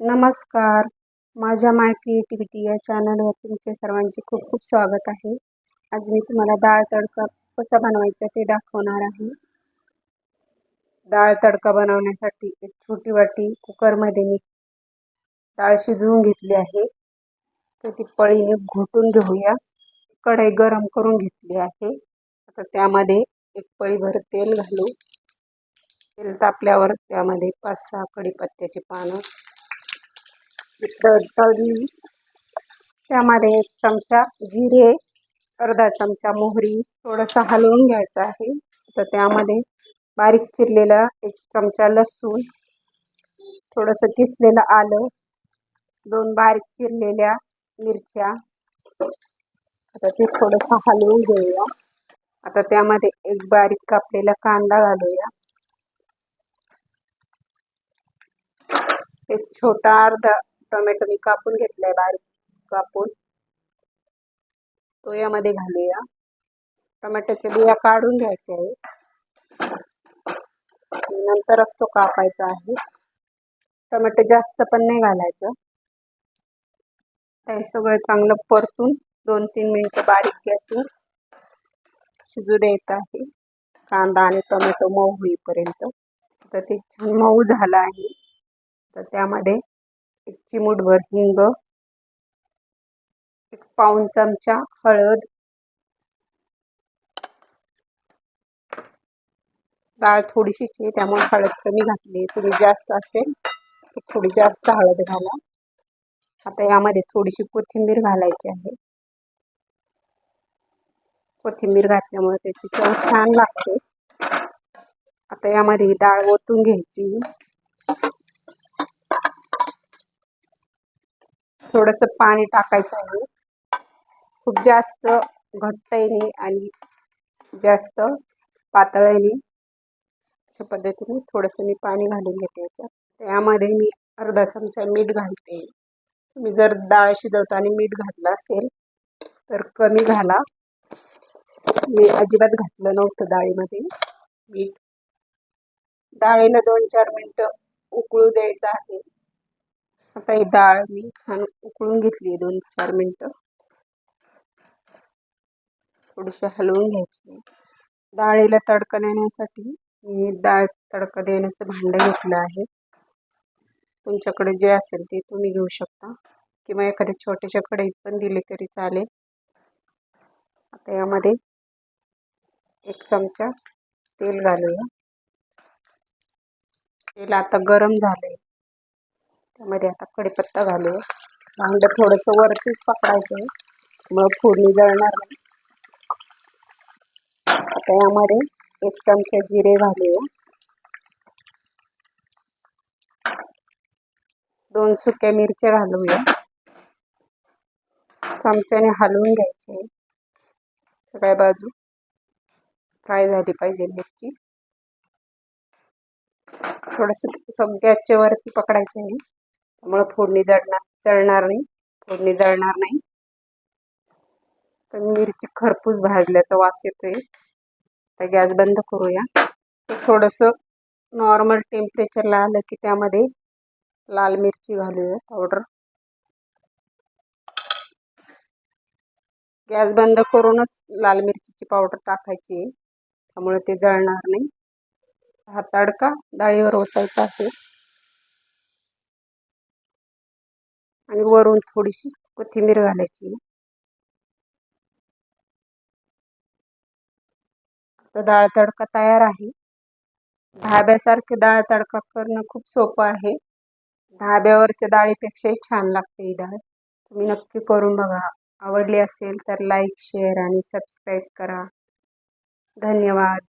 नमस्कार. माझ्या माय क्रिएटिव्हिटी या चॅनलवर तुमचे सर्वांचे खूप खूप स्वागत आहे. आज मी तुम्हाला डाळ तडका कसा बनवायचा ते दाखवणार आहे. डाळ तडका बनवण्यासाठी एक छोटी वाटी कुकरमध्ये मी डाळ शिजवून घेतली आहे. तर ती पळीने घोटून घेऊया. कढई गरम करून घेतली आहे. आता त्यामध्ये एक पळीभर तेल घालू. तेल तापल्यावर त्यामध्ये पाच सहा कढीपत्त्याची पानं तळली त्यामध्ये एक चमचा जिरे अर्धा चमचा मोहरी थोडंसं हलवून घ्यायचं आहे. तर त्यामध्ये बारीक चिरलेला एक चमचा लसूण थोडंसं किसलेलं आलं दोन बारीक चिरलेल्या मिरच्या. आता ते थोडंसं हलवून घेऊया. आता त्यामध्ये एक बारीक कापलेला कांदा घालूया. एक छोटा अर्धा टोमॅटो मी कापून घेतलाय बारीक कापून. तो यामध्ये घालूया. टोमॅटोच्या बिया काढून घ्यायचे आहे नंतरच तो कापायचा आहे. टोमॅटो जास्त पण नाही घालायचं. ते सगळं चांगलं परतून दोन तीन मिनटं बारीक गॅसवर शिजू द्यायचं आहे. कांदा आणि टोमॅटो मऊ होईपर्यंत. तर ते छान मऊ झालं आहे. तर त्यामध्ये एक चिमूटभर हिंग एक पाऊन चमचा हळद डाळ थोडीशी आहे त्यामुळे हळद कमी घातली. तुम्ही जास्त असेल तर थोडी जास्त हळद घाला. आता यामध्ये थोडीशी कोथिंबीर घालायची आहे. कोथिंबीर घातल्यामुळे त्याची चव छान लागते. आता यामध्ये डाळ ओतून घ्यायची. थोडंसं पाणी टाकायचं आहे. खूप जास्त घट्टही आणि जास्त पातळही अशा पद्धतीने थोडंसं मी पाणी घालून घेते याच्यात. त्यामध्ये मी अर्धा चमचा मीठ घालते. तुम्ही जर डाळ शिजवताना मीठ घातलं असेल तर कमी घाला. मी अजिबात घातलं नव्हतं डाळीमध्ये. मीठ. डाळीला दोन चार मिनटं उकळू द्यायचं आहे. आता ही डाळ मी छान उकळून घेतली आहे दोन चार मिनटं. थोडीशी हलवून घ्यायची डाळीला तडका देण्यासाठी मी डाळ तडका देण्याचं भांडं घेतलं आहे. तुमच्याकडे जे असेल ते तुम्ही घेऊ शकता. किंवा एखाद्या छोट्याशा कढईत पण दिले तरी चालेल. आता यामध्ये एक चमचा तेल घालूया. तेल आता गरम झालंय. त्यामध्ये आता कडीपत्ता घालू. भांडं थोडंसं वरतीच पकडायचं मग फोडणी जळणार नाही. आता यामध्ये एक चमचा जिरे घालूया. दोन सुक्या मिरच्या घालूया. चमच्याने हलवून घ्यायचे. सगळ्या बाजू फ्राय झाली पाहिजे मिरची. थोडस गॅसच्या वरती पकडायचं आहे त्यामुळे फोडणी जळणार जळणार नाही. फोडणी जळणार नाही. तर मिरची खरपूस भाजल्याचा वास येतोय. तर गॅस बंद करूया. थोडंसं नॉर्मल टेम्परेचरला आलं की त्यामध्ये लाल मिरची घालूया पावडर गॅस बंद करूनच लाल मिरचीची पावडर टाकायची त्यामुळे ते जळणार नाही. हा तडका डाळीवर ओसायचा असेल. आणि वरून थोडीशी कोथिंबीर घालायची. आता डाळ तडका तयार आहे. धाब्यासारखे डाळ तडका करणं खूप सोपं आहे. धाब्यावरच्या डाळीपेक्षाही छान लागते ही डाळ. तुम्ही नक्की करून बघा. आवडली असेल तर लाईक शेअर आणि सबस्क्राईब करा. धन्यवाद.